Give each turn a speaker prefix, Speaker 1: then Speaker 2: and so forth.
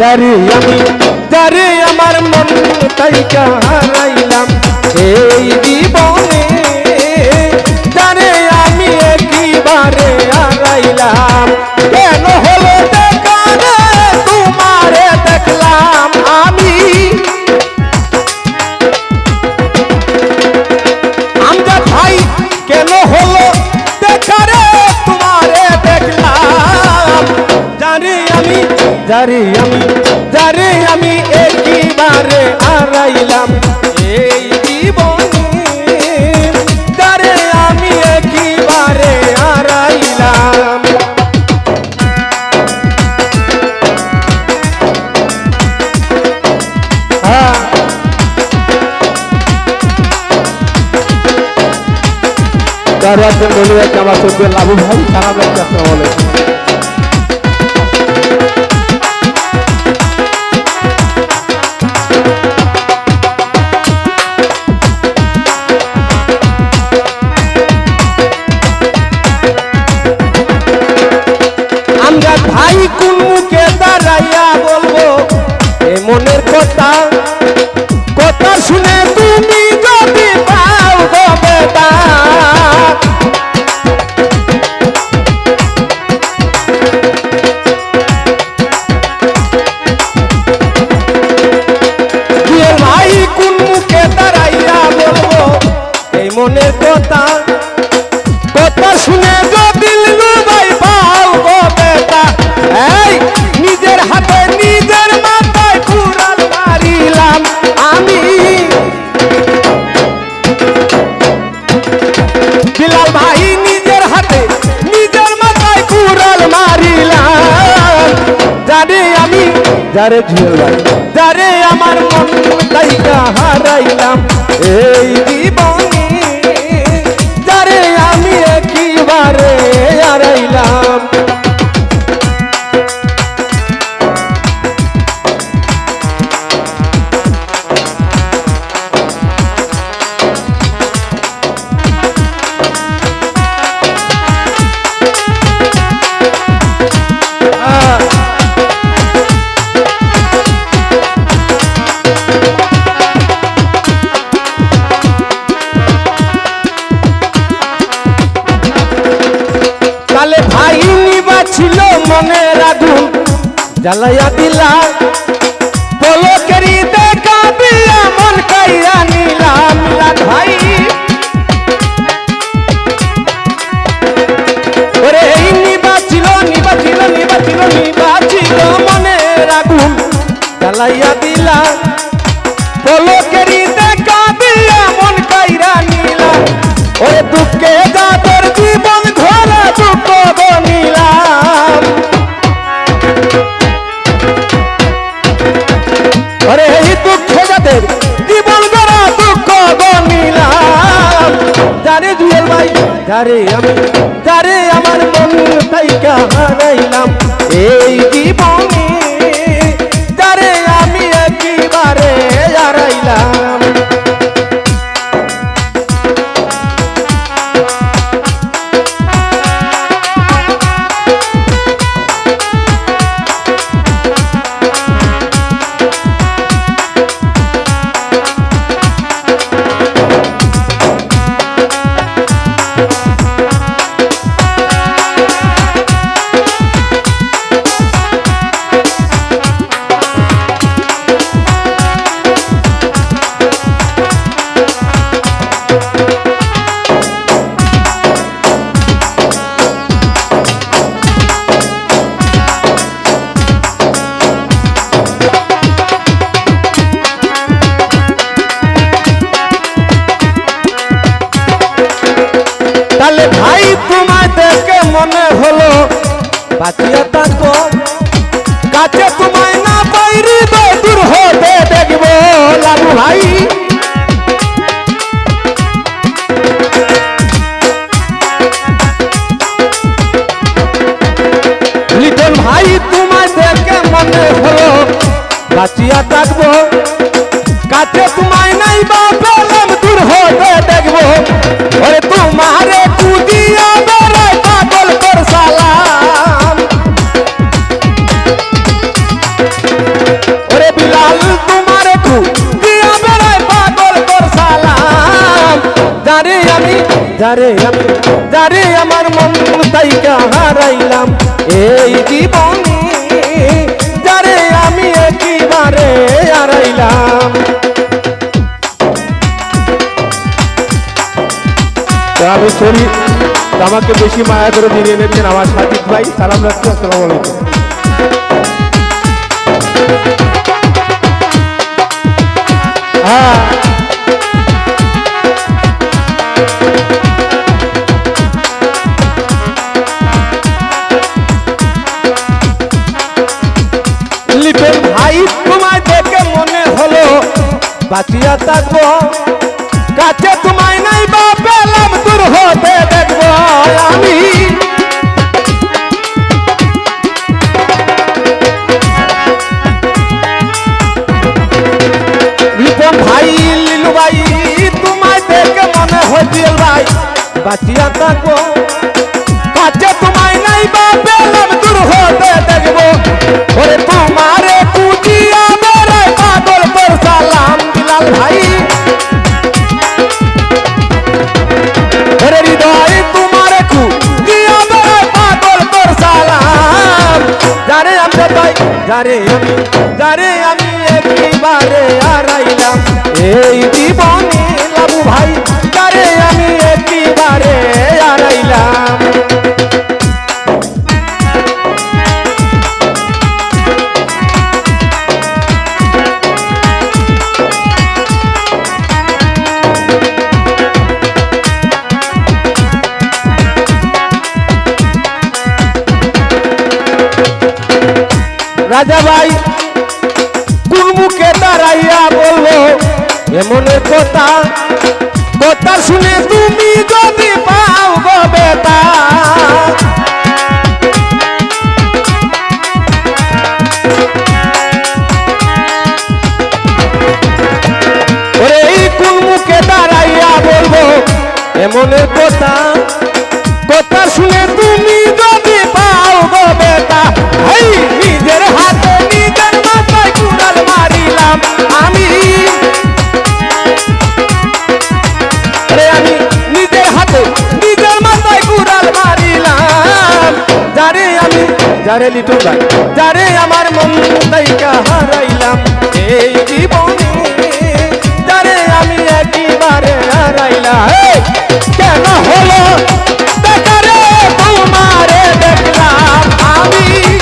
Speaker 1: যারে আমি যারে আমার মন তাই হারাইলাম সে জারি আমি জারি আমি একবারে আড়াইলাম এই জীবন জারে আমি একবারে আড়াইলাম তারা হ্যাঁ। আছেন বলে একটা আমার চোখে লাভু ভাই তারা একটা বলে যারে ঝুল জ্বালাইয়া দিলা যারে আমি যারে আমার মন তাইকা হারাইলাম এই জীবন হলো বাঁচিয়া থাকব। কাছে তোমায় না বাইরে দূর হতে দেখব লালু ভাই। লিটন ভাই, তোমায় দেখে মনে হলো বাঁচিয়া থাকব। কাছে তোমায় যারে আমার মন তাইকা হারাইলাম। এই জীবনে যারে আমি একেবারে হারাইলাম। আমি তো আমাকে বেশি মায়া করে দিয়ে এনেছেন আমার সাজিদ ভাই। সালাম রাখছি, আসসালামু আলাইকুম। বাঁচিয়া থাকব কাছে তোমায় নাই বা পেলাম দূর হতে দেখব আমি রিপন ভাই লিলু ভাই তোমায় দেখে মনে হয়েছিল ভাই বাঁচিয়া থাকব কাছে তোমায় নাই বা পেলাম দূর হতে দেখব ওরে ভাই। হৃদয় তোমারে কুচিয়া বেড়ে পাগল তোর সালাম। যারে আমি তাই যারে আমি রাজা ভাই কোন মুখে দাঁড়াইয়া বলল, এমন কথা কথা শুনে তুমি যদি পাও গো বেতা যারে লিটু ভাই যারে আমার মন তাইকা হারাইলাম এই জীবনে। যারে আমি একবারে হারাইলাম। কেন হলো? দেখারে তোমারে দেখলাম আমি।